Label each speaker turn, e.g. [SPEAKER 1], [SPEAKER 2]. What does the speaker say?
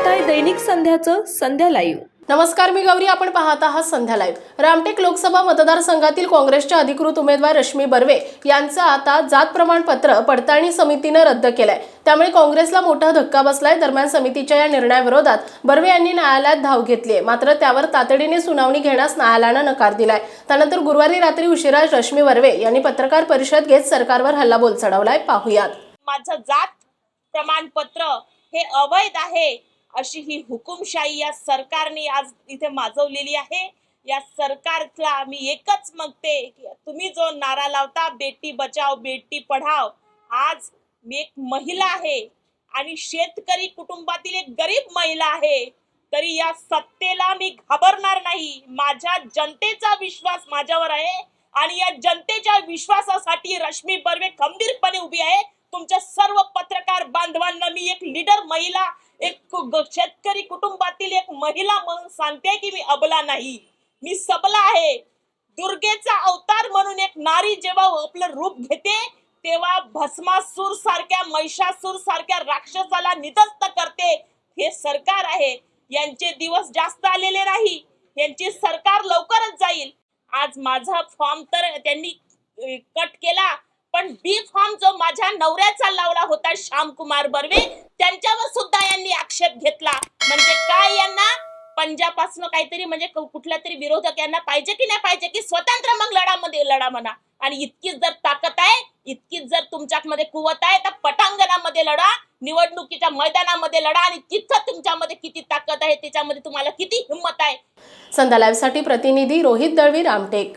[SPEAKER 1] दैनिक संध्याचं संध्या live
[SPEAKER 2] नमस्कार मी गौरी. आपण पाहत आहात संध्या लाईव्ह रामटेक लोकसभा मतदारसंघातील काँग्रेसच्या अधिकृत उमेदवार रश्मी बर्वे यांचं आता जात प्रमाणपत्र पडताळणी समितीनं रद्द केलंय. त्यामुळे काँग्रेसला मोठा धक्का बसलाय. दरम्यान समितीच्या या निर्णयाविरोधात बर्वे यांनी न्यायालयात धाव घेतली आहे मात्र त्यावर तातडीने सुनावणी घेण्यास न्यायालयानं नकार दिलाय. त्यानंतर गुरुवारी रात्री उशिरा रश्मी बर्वे यांनी पत्रकार परिषद घेत सरकारवर हल्लाबोल चढवलाय पाहुयात.
[SPEAKER 3] माझं जात प्रमाणपत्र हे अवैध आहे. अशी ही हुकुमशाही या सरकारने आज इथे माजवलेली आहे. या सरकारला मी एकच मागते की तुम्ही जो नारा लावता बेटी बचाव बेटी पढाव आज मी एक महिला आहे आणि शेतकरी कुटुंबातील एक गरीब महिला आहे. तरी या सत्तेला मी घाबरणार नाही. माझ्या जनतेचा विश्वास माझ्यावर आहे आणि या जनतेच्या विश्वासासाठी रश्मी बर्वे खंबीरपणे उभी आहे. तुमच्या सर्व पत्रकार बांधवांना मी एक लीडर महिला एक शेतकरी कुटुंबातील एक महिला म्हणून सांगते की मी अबला नाही. मी सबला आहे. दुर्गेचा अवतार म्हणून एक नारी जेव्हा आपलं रूप घेते तेव्हा भस्मासूर सारख्या महिषासूर सारख्या राक्षसाला निधस्त करते. हे सरकार आहे. यांचे दिवस जास्त आलेले नाही. यांची सरकार लवकरच जाईल. आज माझा फॉर्म तर त्यांनी कट केला. पण बी फॉर्म जो माझ्या नवऱ्याचा लावला होता श्यामकुमार बर्वे त्यांच्यावर सुद्धा आक्षेप घेतला म्हणजे काय यांना? पंजाबपासून काहीतरी म्हणजे कुठल्या तरी विरोधक यांना पाहिजे की नाही पाहिजे की स्वतंत्र मग लढामध्ये लढा म्हणा. आणि इतकीच जर ताकद आहे इतकीच जर तुमच्यामध्ये कुवत आहे तर पटांगणामध्ये लढा निवडणुकीच्या मैदानामध्ये लढा आणि तिथं तुमच्यामध्ये किती ताकद आहे त्याच्यामध्ये तुम्हाला किती हिंमत आहे?
[SPEAKER 2] संध्या लाईव्हसाठी प्रतिनिधी रोहित दळवी रामटेक.